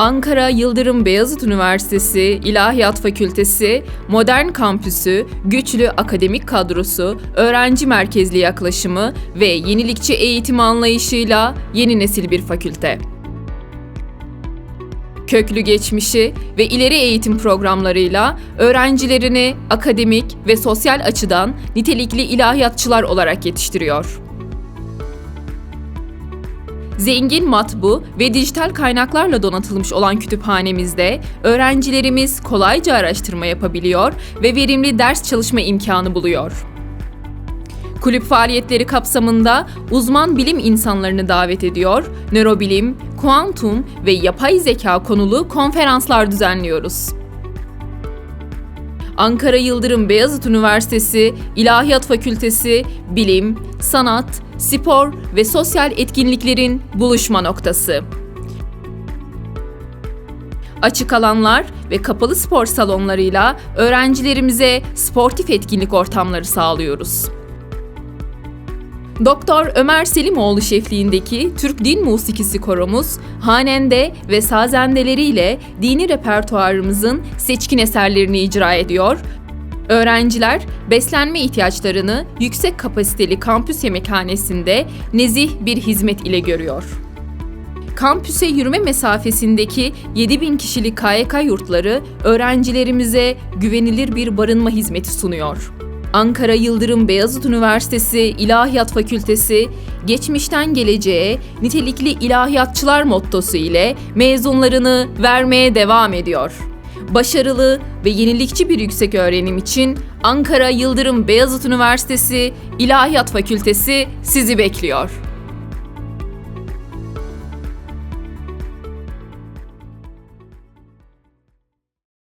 Ankara Yıldırım Beyazıt Üniversitesi İlahiyat Fakültesi, modern kampüsü, güçlü akademik kadrosu, öğrenci merkezli yaklaşımı ve yenilikçi eğitim anlayışıyla yeni nesil bir fakülte. Köklü geçmişi ve ileri eğitim programlarıyla öğrencilerini akademik ve sosyal açıdan nitelikli ilahiyatçılar olarak yetiştiriyor. Zengin matbu ve dijital kaynaklarla donatılmış olan kütüphanemizde öğrencilerimiz kolayca araştırma yapabiliyor ve verimli ders çalışma imkanı buluyor. Kulüp faaliyetleri kapsamında uzman bilim insanlarını davet ediyor, nörobilim, kuantum ve yapay zeka konulu konferanslar düzenliyoruz. Ankara Yıldırım Beyazıt Üniversitesi İlahiyat Fakültesi Bilim, Sanat, Spor ve Sosyal Etkinliklerin buluşma noktası. Açık alanlar ve kapalı spor salonlarıyla öğrencilerimize sportif etkinlik ortamları sağlıyoruz. Doktor Ömer Selimoğlu şefliğindeki Türk Din Musikisi koromuz, hanende ve sazendeleriyle dini repertuarımızın seçkin eserlerini icra ediyor. Öğrenciler beslenme ihtiyaçlarını yüksek kapasiteli kampüs yemekhanesinde nezih bir hizmet ile görüyor. Kampüse yürüme mesafesindeki 7000 kişilik KYK yurtları öğrencilerimize güvenilir bir barınma hizmeti sunuyor. Ankara Yıldırım Beyazıt Üniversitesi İlahiyat Fakültesi, geçmişten geleceğe nitelikli ilahiyatçılar mottosu ile mezunlarını vermeye devam ediyor. Başarılı ve yenilikçi bir yüksek öğrenim için Ankara Yıldırım Beyazıt Üniversitesi İlahiyat Fakültesi sizi bekliyor.